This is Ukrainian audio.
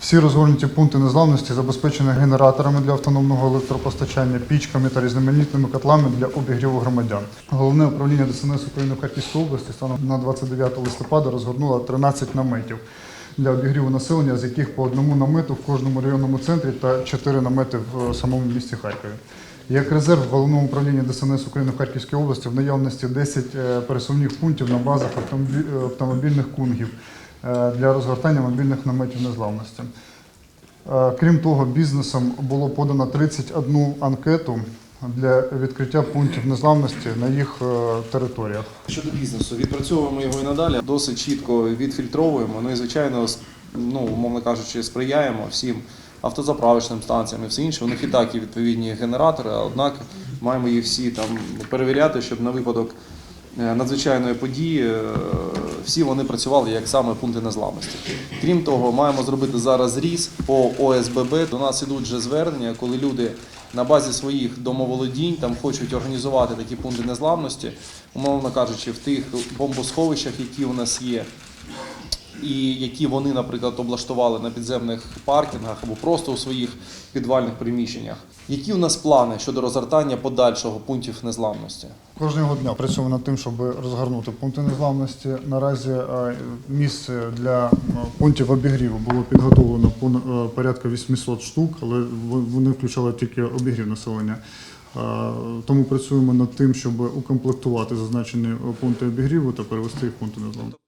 Всі розгорнуті пункти незламності забезпечені генераторами для автономного електропостачання, пічками та різноманітними котлами для обігріву громадян. Головне управління ДСНС України в Харківській області станом на 29 листопада розгорнуло 13 наметів для обігріву населення, з яких по одному намету в кожному районному центрі та 4 намети в самому місті Харкові. Як резерв в головному управлінні ДСНС України в Харківській області в наявності 10 е, пересувних пунктів на базах е, автомобільних кунгів для розгортання мобільних наметів незламності. Е, Крім того, бізнесом було подано 31 анкету для відкриття пунктів незламності на їх е, територіях. Щодо бізнесу, відпрацьовуємо його і надалі, досить чітко відфільтровуємо. Ну і звичайно, ну умовно кажучи, сприяємо всім автозаправочним станціям і все інше. У них і так є відповідні генератори, однак маємо їх всі там перевіряти, щоб на випадок е, надзвичайної події е, всі вони працювали як саме пункти незламності. Крім того, маємо зробити зараз зріз по ОСББ. До нас ідуть вже звернення, коли люди на базі своїх домоволодінь там хочуть організувати такі пункти незламності, умовно кажучи, в тих бомбосховищах, які у нас є. І які вони, наприклад, облаштували на підземних паркінгах або просто у своїх підвальних приміщеннях. Які у нас плани щодо розгортання подальшого пунктів незламності? Кожного дня працюємо над тим, щоб розгорнути пункти незламності. Наразі е, місце для е, пунктів обігріву було підготовлено е, порядка 800 штук, але вони включали тільки обігрів населення. Тому працюємо над тим, щоб укомплектувати зазначені пункти обігріву та перевести їх в пункти незламності.